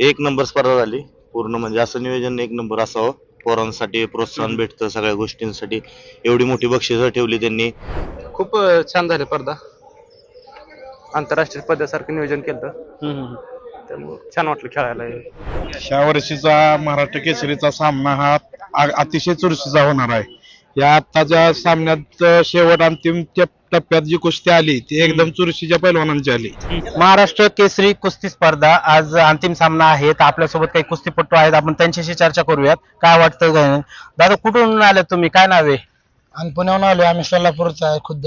एक नंबर स्पर्धा झाली. पूर्ण म्हणजे असं नियोजन एक नंबर असावं. पोरांसाठी प्रोत्साहन भेटतं सगळ्या गोष्टींसाठी. एवढी मोठी बक्षिसं ठेवली त्यांनी. खूप अं, छान झाले स्पर्धा. आंतरराष्ट्रीय पदासारखं नियोजन केलं त्यामुळे छान वाटलं खेळायला. हे. ह्या वर्षीचा महाराष्ट्र केसरीचा सामना हा आ- अतिशय चुरशीचा होणार आहे. या आत्ताच्या सामन्यात शेवट अंतिम टप- टप्प्यात जी कुस्ती आली ती एकदम चुरशीच्या पैलवानांची आली. महाराष्ट्र केसरी कुस्ती स्पर्धा आज अंतिम सामना आहे तर आपल्यासोबत काही कुस्तीपट्टू आहेत. आपण त्यांच्याशी चर्चा करूयात. काय वाटतं काय नाही. दादा कुठून आले तुम्ही? काय नाव आहे? आणि पुण्याहून आलो आम्ही सोलापूरचा आहे खुद्द.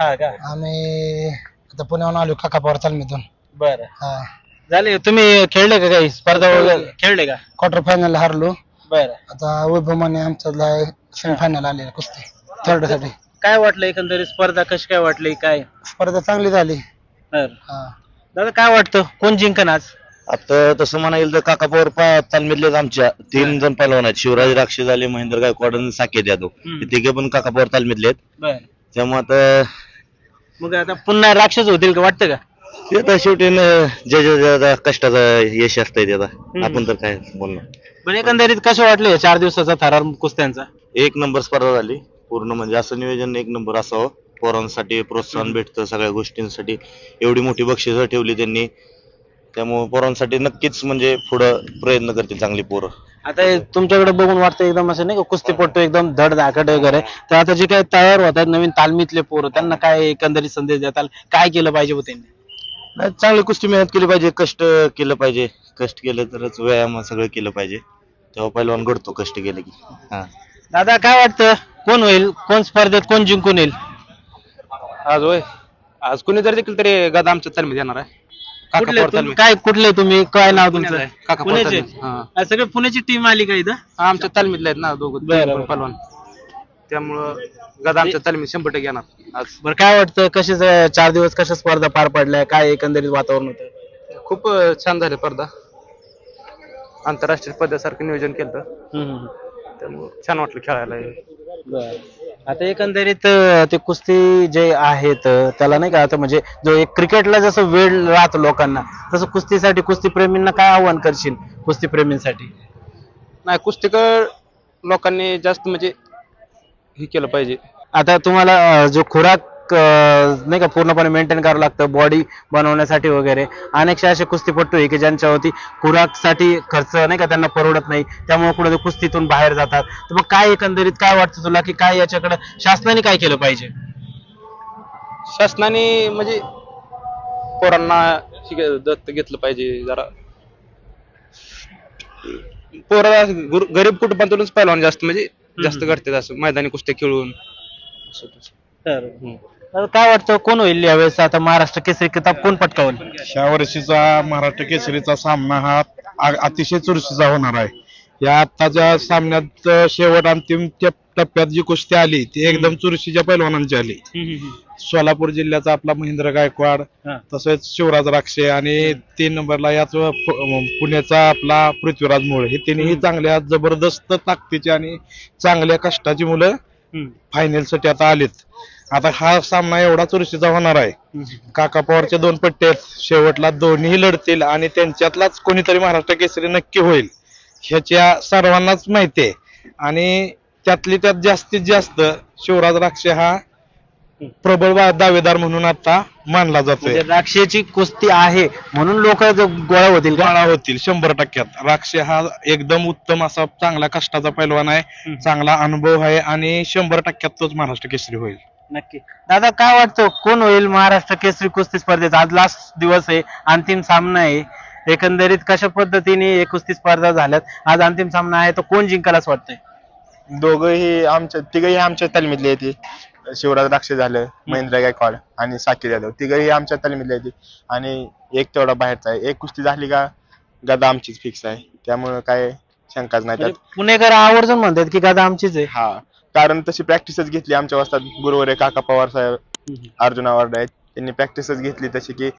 हा का? आम्ही आता पुण्याहून आलो काका पवार तालमीतून बरं. हा. झाले. तुम्ही खेळले का काही? स्पर्धा वगैरे? खेळले का? क्वार्टर फायनल हारलो. बरं. आता वैभवमाने आमच्याला सेमीफायनल आले कुस्ती थर्डसाठी. काय वाटलं एकंदरीत? स्पर्धा कशी काय वाटली? काय? स्पर्धा चांगली झाली. बरं. हा. दादा काय वाटतं? कोण जिंकन आज? आता तसं म्हणायला तर काका पवार तालमीतलेच आमच्या. तीन जण पैलवान आहेत. शिवराज राक्षस झाले महेंद्र गायकवाड आणि साकेत यादव. हे तिघे पण काका पवार तालमीतले आहेत. बरं. त्यामुळे आता मग आता पुन्हा राक्षस होतील का? वाटतं का? ते आता शेवटी न- जे जे जे आता कष्टाचं यश असतंय ते आता आपण तर काय बोलणार? पण एकंदरीत कसं वाटलं या चार दिवसाचा थरार कुस्त्यांचा? एक नंबर स्पर्धा झाली. पूर्ण म्हणजे असं नियोजन एक नंबर असावं. पोरांसाठी प्रोत्साहन भेटतं सगळ्या गोष्टींसाठी. एवढी मोठी बक्षिसं ठेवली त्यांनी. त्यामुळे पोरांसाठी नक्कीच म्हणजे पुढं प्रयत्न करतील चांगली पोरं. आता हे तुमच्याकडे बघून वाटतं एकदम असं नाही का कुस्तीपट्टू एकदम धड धाकट वगैरे. तर आता जे काही तयार होतात नवीन तालमीतले पोरं त्यांना काय एकंदरीत संदेश देताल? काय केलं पाहिजे हो त्यांनी? नाही, चांगली कुस्ती मेहनत केली पाहिजे कष्ट केलं पाहिजे. कष्ट केलं तरच व्यायाम सगळं केलं पाहिजे. तेव्हा पहिलवान घडतो कष्ट केलं की. हा. दादा काय वाटतं? कोण होईल? कोण स्पर्धेत कोण जिंकून येईल? आज होय. आज कुणी जर देखील तरी गदा आमच्या तालमीत येणार आहे. काका कुठले तुम- काय कुठले तुम्ही? काय नाव तुमचं? काका पुण्याचे. हा. सगळे पुण्याची टीम आली का इथं? हा, आमच्या तालमीतले आहेत ना दोघं. दोघं बरं. त्यामुळं गदा आमच्या तालमीत शंभर टक्के येणार. आज. बरं काय वाटतं ज- चार दिवस कशा स्पर्धा पार पडल्या काय एकंदरीत वातावरण होतं? खूप अं, छान झाले स्पर्धा. आंतरराष्ट्रीय पदासारखं नियोजन केलं त्यामुळे छान वाटलं खेळायला. हे. आता एकंदरीत अं, ते कुस्ती जे आहेत अं, त्याला नाही का आता म्हणजे जो एक क्रिकेटला जसं वेळ राहतो लोकांना तसं कुस्तीसाठी कुस्ती प्रेमींना काय आव्हान करशील कुस्ती प्रेमींसाठी नाही कुस्तीकर लोकांनी जास्त म्हणजे हे केलं पाहिजे. आता तुम्हाला अं, जो खुराक अं, नाही का पूर्णपणे मेंटेन करावं लागतं बॉडी बनवण्यासाठी वगैरे. अनेकशे असे कुस्तीपट्टू आहे की ज्यांच्यावरती खुराकसाठी खर्च नाही का त्यांना परवडत नाही. त्यामुळे कुठे कुस्तीतून बाहेर जातात. तर मग काय एकंदरीत काय वाटतं तुला की काय याच्याकडे शासनाने काय केलं पाहिजे? शासनाने म्हणजे पोरांना शिक- दत्त घेतलं पाहिजे जरा. पोरं गुर- गरीब कुटुंबातूनच पहिलवान जास्त म्हणजे जास्त करतात असं मैदानी कुस्त्या खेळून. असं तसं. तर काय वाटतं कोण होईल यावेळेस आता महाराष्ट्र केसरी किताब कोण पटकावल? ह्या वर्षीचा महाराष्ट्र केसरीचा सामना हा आ- अतिशय चुरशीचा होणार आहे. या आत्ताच्या सामन्यात अं, शेवट अंतिम टप- टप्प्यात जी कुस्ती आली ती एकदम चुरशीच्या पैलवानांची आली. सोलापूर जिल्ह्याचा आपला महेंद्र गायकवाड हा. तसेच शिवराज राक्षे आणि तीन नंबरला याच प- पुण्याचा आपला पृथ्वीराज मोळ हे तिन्ही चांगल्या जबरदस्त ताकदीची आणि चांगल्या कष्टाची मुलं फायनलसाठी आता आलेत. आता हा सामना एवढा चुरशीचा होणार आहे. काका पवारचे दोन पट्टे आहेत. शेवटला दोन्ही लढतील आणि त्यांच्यातलाच कोणीतरी महाराष्ट्र केसरी नक्की होईल ह्याच्या सर्वांनाच माहिती आहे. आणि त्यातली त्यात जास्तीत जास्त शिवराज राक्षे हा प्रबळ वा- दावेदार म्हणून आता मानला जातोय. म्हणजे राक्षेची कुस्ती आहे म्हणून लोक गोळा होतील का? गाळा होतील शंभर टक्क्यात. राक्षे हा एकदम उत्तम असा चांगला कष्टाचा पैलवान आहे चांगला अनुभव आहे आणि शंभर टक्क्यात तोच महाराष्ट्र केसरी होईल. नक्की. दादा काय वाटतं? कोण होईल महाराष्ट्र केसरी कुस्ती स्पर्धेत आज लास्ट दिवस आहे अंतिम सामना आहे. एकंदरीत कशा पद्धतीने हे कुस्ती स्पर्धा झाल्यात? आज अंतिम सामना आहे तर कोण जिंकाल असं वाटतंय? दोघंही आमच्या तिघही आमच्या तालमीतले येते शिवराज राक्षे झालं महेंद्र गायकवाड आणि साकीर यादव. तिघही आमच्या तालमीतले येते आणि एक तेवढा बाहेरचा आहे. एक कुस्ती झाली का गदा आमचीच फिक्स आहे. त्यामुळं काय शंकाच नाही. म्हणजे त्यात पुणेकर आवर्जून म्हणतात की गादा आमचीच आहे. हा. कारण तशी प्रॅक्टिसच घेतली आमच्या वाजता गुरुवार काका पवार साहेब अर्जुन अवॉर्ड आहेत. त्यांनी प्रॅक्टिसच घेतली तशी की